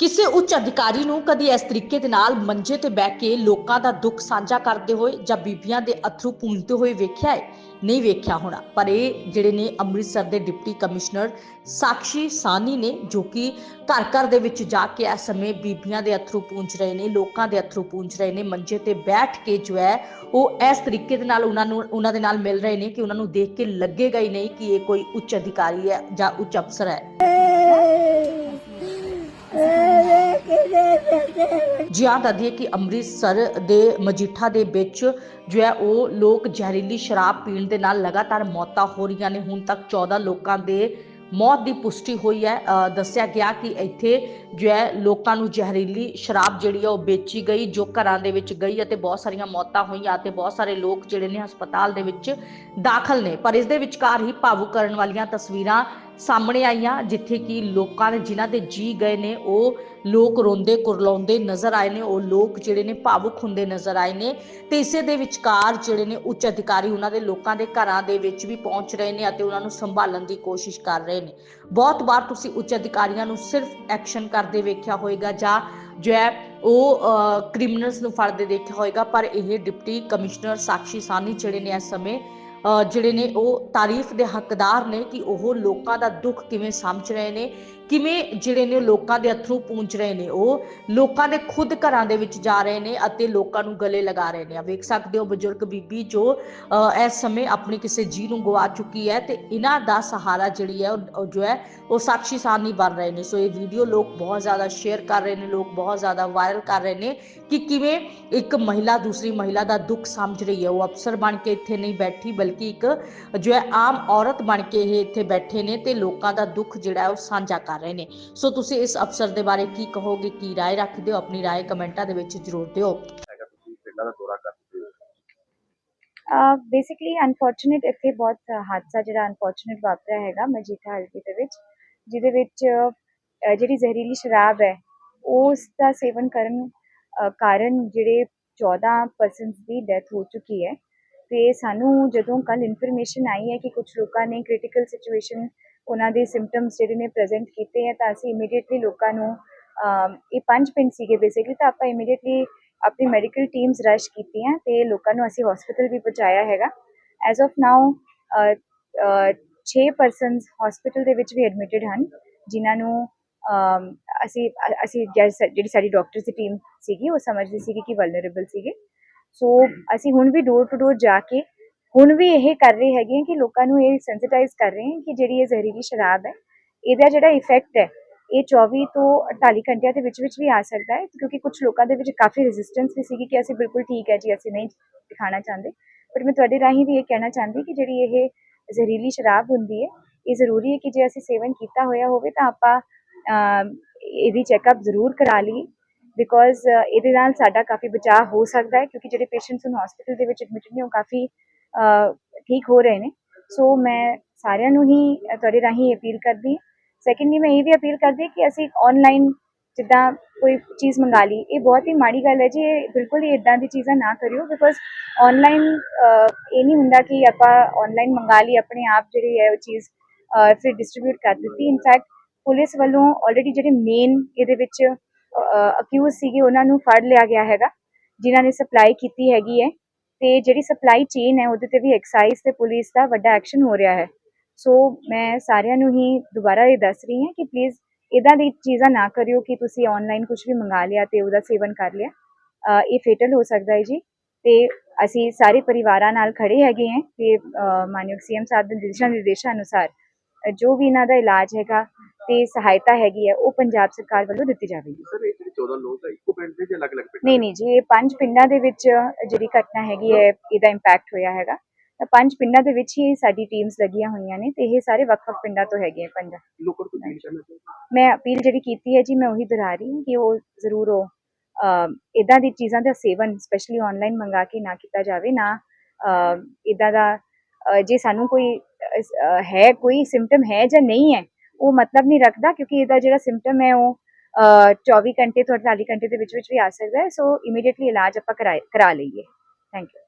ਕਿਸੇ ਉੱਚ ਅਧਿਕਾਰੀ ਨੂੰ ਕਦੀ ਇਸ ਤਰੀਕੇ ਦੇ ਨਾਲ ਮੰਜੇ ਤੇ ਬਹਿ ਕੇ ਲੋਕਾਂ ਦਾ ਦੁੱਖ ਸਾਂਝਾ ਕਰਦੇ ਹੋਏ ਜਾਂ ਬੀਬੀਆਂ ਦੇ ਅਥਰੂ ਪੂੰਝਦੇ ਹੋਏ ਵੇਖਿਆ ਹੈ? ਨਹੀਂ ਵੇਖਿਆ ਹੋਣਾ। ਪਰ ਇਹ ਜਿਹੜੇ ਨੇ ਅੰਮ੍ਰਿਤਸਰ ਦੇ ਡਿਪਟੀ ਕਮਿਸ਼ਨਰ ਸਾਕਸ਼ੀ ਸਾਨੀ ਨੇ, ਜੋ ਕਿ ਘਰ ਘਰ ਦੇ ਵਿੱਚ ਜਾ ਕੇ ਇਸ ਸਮੇਂ ਬੀਬੀਆਂ ਦੇ ਅਥਰੂ ਪੂੰਝ ਰਹੇ ਨੇ, ਲੋਕਾਂ ਦੇ ਅਥਰੂ ਪੂੰਝ ਰਹੇ ਨੇ, ਮੰਜੇ ਤੇ ਬੈਠ ਕੇ ਜੋ ਹੈ ਉਹ ਇਸ ਤਰੀਕੇ ਦੇ ਨਾਲ ਉਹਨਾਂ ਨੂੰ, ਉਹਨਾਂ ਦੇ ਨਾਲ ਮਿਲ ਰਹੇ ਨੇ ਕਿ ਉਹਨਾਂ ਨੂੰ ਦੇਖ ਕੇ ਲੱਗੇਗਾ ਹੀ ਨਹੀਂ ਕਿ ਇਹ ਕੋਈ ਉੱਚ ਅਧਿਕਾਰੀ ਹੈ ਜਾਂ ਉੱਚ ਅਫਸਰ ਹੈ। ਜੀ ਹਾਂ ਦੱਸਦੀਏ ਕਿ ਅੰਮ੍ਰਿਤਸਰ ਦੇ ਮਜੀਠਾ ਦੇ ਵਿੱਚ ਜੋ ਹੈ ਉਹ ਲੋਕ ਜ਼ਹਿਰੀਲੀ ਸ਼ਰਾਬ ਪੀਣ ਦੇ ਨਾਲ ਲਗਾਤਾਰ ਮੌਤਾਂ ਹੋ ਰਹੀਆਂ ਨੇ। ਹੁਣ ਤੱਕ 14 ਲੋਕਾਂ ਦੇ ਮੌਤ ਦੀ ਪੁਸ਼ਟੀ ਹੋਈ ਹੈ। ਦੱਸਿਆ ਗਿਆ ਕਿ ਇੱਥੇ ਜੋ ਹੈ ਲੋਕਾਂ ਨੂੰ ਜ਼ਹਿਰੀਲੀ ਸ਼ਰਾਬ ਜਿਹੜੀ ਹੈ ਉਹ ਵੇਚੀ ਗਈ, ਜੋ ਘਰਾਂ ਦੇ ਵਿੱਚ ਗਈ ਅਤੇ ਬਹੁਤ ਸਾਰੀਆਂ ਮੌਤਾਂ ਹੋਈਆਂ ਅਤੇ ਬਹੁਤ ਸਾਰੇ ਲੋਕ ਜਿਹੜੇ ਨੇ ਹਸਪਤਾਲ ਦੇ ਵਿੱਚ ਦਾਖਲ ਨੇ। ਪਰ ਇਸ ਦੇ ਵਿਚਕਾਰ ਹੀ ਭਾਵੁਕ ਕਰਨ ਵਾਲੀਆਂ ਤਸਵੀਰਾਂ ਸਾਹਮਣੇ ਆਈਆਂ, ਜਿੱਥੇ ਕਿ ਲੋਕਾਂ ਦੇ, ਜਿਨ੍ਹਾਂ ਦੇ ਜੀ ਗਏ ਨੇ, ਉਹ ਲੋਕ ਰੋਂਦੇ, ਕੁਰਲਾਉਂਦੇ ਨਜ਼ਰ ਆਏ ਨੇ, ਉਹ ਲੋਕ ਜਿਹੜੇ ਨੇ ਭਾਵੁਕ ਹੁੰਦੇ ਨਜ਼ਰ ਆਏ ਨੇ। ਤੇ ਇਸੇ ਦੇ ਵਿਚਕਾਰ ਜਿਹੜੇ ਨੇ ਉੱਚ ਅਧਿਕਾਰੀ ਉਹਨਾਂ ਦੇ ਲੋਕਾਂ ਦੇ ਘਰਾਂ ਦੇ ਵਿੱਚ ਵੀ ਪਹੁੰਚ ਰਹੇ ਨੇ ਅਤੇ ਉਹਨਾਂ ਨੂੰ ਸੰਭਾਲਣ ਦੀ ਕੋਸ਼ਿਸ਼ ਕਰ ਰਹੇ ਨੇ। ਬਹੁਤ ਵਾਰ ਤੁਸੀਂ ਉੱਚ ਅਧਿਕਾਰੀਆਂ ਨੂੰ ਸਿਰਫ ਐਕਸ਼ਨ ਕਰਦੇ ਵੇਖਿਆ ਹੋਵੇਗਾ ਜਾਂ ਜੋ ਹੈ ਉਹ ਕ੍ਰਿਮੀਨਲਸ ਨੂੰ ਫੜਦੇ ਦੇਖਿਆ ਹੋਵੇਗਾ ਪਰ ਇਹ ਡਿਪਟੀ ਕਮਿਸ਼ਨਰ ਸਾਕਸ਼ੀ ਸਾਨੀ ਜਿਹੜੇ ਨੇ ਇਸ ਸਮੇਂ ਜਿਹੜੇ ਨੇ ਉਹ ਤਾਰੀਫ ਦੇ ਹੱਕਦਾਰ ਨੇ ਕਿ ਉਹ ਲੋਕਾਂ ਦਾ ਦੁੱਖ ਕਿਵੇਂ ਸਮਝ ਰਹੇ ਨੇ ਕਿਵੇਂ ਜਿਹੜੇ ਨੇ ਉਹ ਲੋਕਾਂ ਦੇ ਅਥਰੂ ਪੂੰਝ ਰਹੇ ਨੇ ਉਹ, ਲੋਕਾਂ ਦੇ ਖੁਦ ਘਰਾਂ ਦੇ ਵਿੱਚ ਜਾ ਰਹੇ ਨੇ ਅਤੇ ਲੋਕਾਂ ਨੂੰ ਗਲੇ ਲਗਾ ਰਹੇ ਨੇ। ਆ ਵੇਖ ਸਕਦੇ ਹੋ ਬਜ਼ੁਰਗ ਬੀਬੀ ਜੋ ਇਸ ਸਮੇਂ ਆਪਣੀ ਕਿਸੇ ਜੀ ਨੂੰ ਗਵਾ ਚੁੱਕੀ ਹੈ ਤੇ ਇਹਨਾਂ ਦਾ ਸਹਾਰਾ ਜਿਹੜੀ ਹੈ ਉਹ- ਜੋ ਹੈ, ਉਹ ਸਾਕਸ਼ੀ ਸਾਨੀ ਬਣ ਰਹੇ ਨੇ। ਸੋ ਇਹ ਵੀਡੀਓ ਲੋਕ ਬਹੁਤ ਜ਼ਿਆਦਾ ਸ਼ੇਅਰ ਕਰ ਰਹੇ ਨੇ, ਲੋਕ ਬਹੁਤ ਜ਼ਿਆਦਾ ਵਾਇਰਲ ਕਰ ਰਹੇ ਨੇ ਕਿ ਕਿਵੇਂ ਇੱਕ ਮਹਿਲਾ ਦੂਸਰੀ ਮਹਿਲਾ ਦਾ ਦੁੱਖ ਸਮਝ ਰਹੀ ਹੈ। ਉਹ ਅਫਸਰ ਬਣ ਕੇ ਇੱਥੇ ਨਹੀਂ ਬੈਠੀ, ਬਲਕਿ ਇੱਕ ਜੋ ਹੈ ਆਮ ਔਰਤ ਬਣ ਕੇ ਇਹ ਇੱਥੇ ਬੈਠੇ ਨੇ ਤੇ ਲੋਕਾਂ ਦਾ ਦੁੱਖ ਜਿਹੜਾ ਉਹ ਸਾਂਝਾ ਕਰ ਰਹੇ ਨੇ ਸੋ ਤੁਸੀਂ ਇਸ ਅਫਸਰ ਦੇ ਬਾਰੇ ਕੀ ਕਹੋਗੇ ਕੀ رائے ਰੱਖਦੇ ਹੋ ਆਪਣੀ رائے ਕਮੈਂਟਾਂ ਦੇ ਵਿੱਚ ਜ਼ਰੂਰ ਦਿਓ ਹੈਗਾ ਤੁਸੀਂ ਪਿੰਡਾਂ ਦਾ ਦੌਰਾ ਕਰਦੇ ਹੋ ਬੇਸਿਕਲੀ ਅਨਫੋਰਚੂਨੇਟ ਇੱਥੇ ਬਹੁਤ ਹਾਦਸਾ ਜਿਹੜਾ ਅਨਫੋਰਚੂਨੇਟ ਵਾਪਰਿਆ ਹੈਗਾ ਮਜੀਠਾ ਹਲਕੇ ਦੇ ਵਿੱਚ ਜਿਹਦੇ ਵਿੱਚ ਅਹ, ਜਿਹੜੀ ਜ਼ਹਿਰੀਲੀ ਸ਼ਰਾਬ ਹੈ ਉਸ ਦਾ ਸੇਵਨ ਕਰਨ ਅਹ, ਕਾਰਨ ਜਿਹੜੇ 14 ਪਰਸਨਸ ਦੀ ਡੈਥ ਹੋ ਚੁੱਕੀ ਹੈ ਤੇ ਸਾਨੂੰ ਜਦੋਂ ਕੱਲ ਇਨਫੋਰਮੇਸ਼ਨ ਆਈ ਹੈ ਕਿ ਕੁਝ ਲੋਕਾਂ ਨੇ ਕ੍ਰਿਟੀਕਲ ਸਿਚੁਏਸ਼ਨ ਉਹਨਾਂ ਦੇ ਸਿੰਪਟਮਸ ਜਿਹੜੇ ਨੇ ਪ੍ਰੈਜ਼ੈਂਟ ਕੀਤੇ ਹੈ, ਤਾਂ ਅਸੀਂ ਇਮੀਡੀਏਟਲੀ ਲੋਕਾਂ ਨੂੰ ਇਹ ਪੰਜ ਪਿੰਡ ਸੀਗੇ ਬੇਸਿਕਲੀ ਤਾਂ ਆਪਾਂ ਇਮੀਡੀਏਟਲੀ ਆਪਣੀ ਮੈਡੀਕਲ ਟੀਮਸ ਰਸ਼ ਕੀਤੀਆਂ ਤੇ ਲੋਕਾਂ ਨੂੰ ਅਸੀਂ ਹਸਪੀਟਲ ਵੀ ਪਹੁੰਚਾਇਆ ਹੈਗਾ। As of now 6 persons hospital ਦੇ ਵਿੱਚ ਵੀ ਐਡਮਿਟਡ ਹਨ, ਜਿਨ੍ਹਾਂ ਨੂੰ ਅਸੀਂ ਅਸੀਂ ਜਿਹੜੀ ਸਾਡੀ ਡਾਕਟਰਸ ਦੀ ਟੀਮ ਸੀਗੀ, ਉਹ ਸਮਝਦੀ ਸੀਗੀ ਕਿ ਵਲਨਰੇਬਲ ਸੀਗੇ। ਸੋ ਅਸੀਂ ਹੁਣ ਵੀ ਡੋਰ ਟੂ ਡੋਰ ਜਾ ਕੇ ਹੁਣ ਵੀ ਇਹ ਕਰ ਰਹੇ ਹੈਗੇ ਹਾਂ ਕਿ ਲੋਕਾਂ ਨੂੰ ਇਹ ਸੈਂਸਿਟਾਈਜ਼ ਕਰ ਰਹੇ ਹਾਂ ਕਿ ਜਿਹੜੀ ਇਹ ਜ਼ਹਿਰੀਲੀ ਸ਼ਰਾਬ ਹੈ, ਇਹਦਾ ਜਿਹੜਾ ਇਫੈਕਟ ਹੈ, ਇਹ 24 ਤੋਂ 48 ਘੰਟਿਆਂ ਦੇ ਵਿੱਚ ਵਿੱਚ ਵੀ ਆ ਸਕਦਾ ਹੈ, ਕਿਉਂਕਿ ਕੁਝ ਲੋਕਾਂ ਦੇ ਵਿੱਚ ਕਾਫੀ ਰੈਜ਼ਿਸਟੈਂਸ ਵੀ ਸੀਗੀ ਕਿ ਅਸੀਂ ਬਿਲਕੁਲ ਠੀਕ ਹੈ ਜੀ, ਅਸੀਂ ਨਹੀਂ ਦਿਖਾਣਾ ਚਾਹੁੰਦੇ। ਪਰ ਮੈਂ ਤੁਹਾਡੇ ਰਾਹੀਂ ਵੀ ਇਹ ਕਹਿਣਾ ਚਾਹੁੰਦੀ ਕਿ ਜਿਹੜੀ ਇਹ ਜ਼ਹਿਰੀਲੀ ਸ਼ਰਾਬ ਹੁੰਦੀ ਹੈ, ਇਹ ਜ਼ਰੂਰੀ ਹੈ ਕਿ ਜੇ ਅਸੀਂ ਸੇਵਨ ਕੀਤਾ ਹੋਇਆ ਹੋਵੇ ਤਾਂ ਆਪਾਂ ਇਹਦੀ ਚੈੱਕਅਪ ਜ਼ਰੂਰ ਕਰਾ ਲਈਏ ਬਿਕੋਜ਼ ਇਹਦੇ ਨਾਲ ਸਾਡਾ ਕਾਫੀ ਬਚਾਅ ਹੋ ਸਕਦਾ ਹੈ, ਕਿਉਂਕਿ ਜਿਹੜੇ ਪੇਸ਼ੈਂਟਸ ਨੂੰ ਹਸਪੀਟਲ ਦੇ ਵਿੱਚ ਐਡਮਿਟ ਨੇ ਉਹ ਕਾਫੀ ਠੀਕ ਹੋ ਰਹੇ ਨੇ। ਸੋ ਮੈਂ ਸਾਰਿਆਂ ਨੂੰ ਹੀ ਤੁਹਾਡੇ ਰਾਹੀਂ ਅਪੀਲ ਕਰਦੀ ਹਾਂ। ਸੈਕੰਡਲੀ ਮੈਂ ਇਹ ਵੀ ਅਪੀਲ ਕਰਦੀ ਕਿ ਅਸੀਂ ਆਨਲਾਈਨ ਜਿੱਦਾਂ ਕੋਈ ਚੀਜ਼ ਮੰਗਾ ਲਈ, ਇਹ ਬਹੁਤ ਹੀ ਮਾੜੀ ਗੱਲ ਹੈ ਜੀ। ਇਹ ਬਿਲਕੁਲ ਹੀ ਇਦਾਂ ਦੀ ਚੀਜ਼ਾਂ ਨਾ ਕਰਿਓ ਬਿਕੋਜ਼ ਆਨਲਾਈਨ ਇਹ ਨਹੀਂ ਹੁੰਦਾ ਕਿ ਆਪਾਂ ਆਨਲਾਈਨ ਮੰਗਾ ਲਈ, ਆਪਣੇ ਆਪ ਜਿਹੜੀ ਹੈ ਉਹ ਚੀਜ਼ ਫਿਰ ਡਿਸਟ੍ਰੀਬਿਊਟ ਕਰ ਦਿੱਤੀ। ਇਨਫੈਕਟ ਪੁਲਿਸ ਵੱਲੋਂ ਆਲਰੇਡੀ ਜਿਹੜੇ ਮੇਨ ਇਹਦੇ ਵਿੱਚ ਅਕਿਊਜ਼ ਸੀਗੇ, ਉਹਨਾਂ ਨੂੰ ਫੜ ਲਿਆ ਗਿਆ ਹੈਗਾ, ਜਿਨ੍ਹਾਂ ਨੇ ਸਪਲਾਈ ਕੀਤੀ ਹੈਗੀ ਹੈ। ਤੇ ਜਿਹੜੀ ਸਪਲਾਈ ਚੇਨ ਹੈ, ਉਹਦੇ ਤੇ ਵੀ ਐਕਸਾਈਜ਼ ਤੇ ਪੁਲਿਸ ਦਾ ਵੱਡਾ ਐਕਸ਼ਨ ਹੋ ਰਿਹਾ ਹੈ। ਸੋ ਮੈਂ ਸਾਰਿਆਂ ਨੂੰ ਹੀ ਦੁਬਾਰਾ ਇਹ ਦੱਸ ਰਹੀ ਹਾਂ ਕਿ ਪਲੀਜ਼ ਇਦਾਂ ਦੀ ਚੀਜ਼ਾਂ ਨਾ ਕਰਿਓ ਕਿ ਤੁਸੀਂ ਆਨਲਾਈਨ ਕੁਝ ਵੀ ਮੰਗਾ ਲਿਆ ਤੇ ਉਹਦਾ ਸੇਵਨ ਕਰ ਲਿਆ। ਇਹ ਫੇਟਲ ਹੋ ਸਕਦਾ ਹੈ ਜੀ। ਤੇ ਅਸੀਂ ਸਾਰੇ ਪਰਿਵਾਰਾਂ ਨਾਲ ਖੜੇ ਹੈਗੇ ਹਾਂ ਤੇ, ਅਹ, ਮਾਨਯੋਗ ਸੀਐਮ ਸਾਹਿਬ ਦੇ ਦਿਸ਼ਾ ਨਿਰਦੇਸ਼ਾਂ ਅਨੁਸਾਰ ਜੋ ਵੀ ਇਹਨਾਂ ਦਾ ਇਲਾਜ ਹੈਗਾ ਤੇ ਸਹਾਇਤਾ ਹੈਗੀ ਹੈ ਉਹ ਪੰਜਾਬ ਸਰਕਾਰ ਵੱਲੋਂ ਦਿੱਤੀ ਜਾਵੇਗੀ। ਸਰ ਇਹ ਜਿਹੜੇ 14 ਲੋਕ ਆ ਇੱਕੋ ਪਿੰਡ ਦੇ ਜਾਂ ਅਲੱਗ-ਅਲੱਗ ਪਿੰਡ ਨਹੀਂ ਨਹੀਂ ਜੀ ਇਹ ਪੰਜ ਪਿੰਡਾਂ ਦੇ ਵਿੱਚ ਜਿਹੜੀ ਘਟਨਾ ਹੈਗੀ ਹੈ ਇਹਦਾ ਇੰਪੈਕਟ ਹੋਇਆ ਹੈਗਾ। ਤਾਂ ਪੰਜ ਪਿੰਡਾਂ ਦੇ ਵਿੱਚ ਹੀ ਸਾਡੀ ਟੀਮਸ ਲੱਗੀਆਂ ਹੋਈਆਂ ਨੇ ਤੇ ਇਹ ਸਾਰੇ ਵੱਖ-ਵੱਖ ਪਿੰਡਾਂ ਤੋਂ ਹੈਗੇ ਪੰਜ। ਲੋਕਾਂ ਨੂੰ ਅਪੀਲ ਕਰਨਾ ਚਾਹੁੰਦਾ ਮੈਂ ਅਪੀਲ ਜਿਹੜੀ ਕੀਤੀ ਹੈ ਜੀ ਮੈਂ ਉਹੀ ਦੁਹਰਾ ਰਹੀ ਹਾਂ ਕਿ ਉਹ ਜ਼ਰੂਰ ਉਹ ਇਦਾਂ ਦੀ ਚੀਜ਼ਾਂ ਦਾ ਸੇਵਨ ਸਪੈਸ਼ਲੀ ਆਨਲਾਈਨ ਮੰਗਾ ਕੇ ਨਾ ਕੀਤਾ ਜਾਵੇ ਨਾ ਇਦਾਂ ਦਾ ਜੇ ਸਾਨੂੰ ਕੋਈ ਹੈ ਕੋਈ ਸਿੰਪਟਮ ਹੈ ਜਾਂ ਨਹੀਂ ਹੈ ਉਹ ਮਤਲਬ ਨਹੀਂ ਰੱਖਦਾ ਕਿਉਂਕਿ ਇਹਦਾ ਜਿਹੜਾ ਸਿੰਪਟਮ ਹੈ ਉਹ ਅਹ, 24 ਘੰਟੇ ਤੋਂ 48 ਘੰਟੇ ਦੇ ਵਿੱਚ ਵਿੱਚ ਵੀ ਆ ਸਕਦਾ ਹੈ ਸੋ ਇਮੀਡੀਏਟਲੀ ਇਲਾਜ ਆਪਾਂ ਕਰਾ ਲਈਏ। Thank you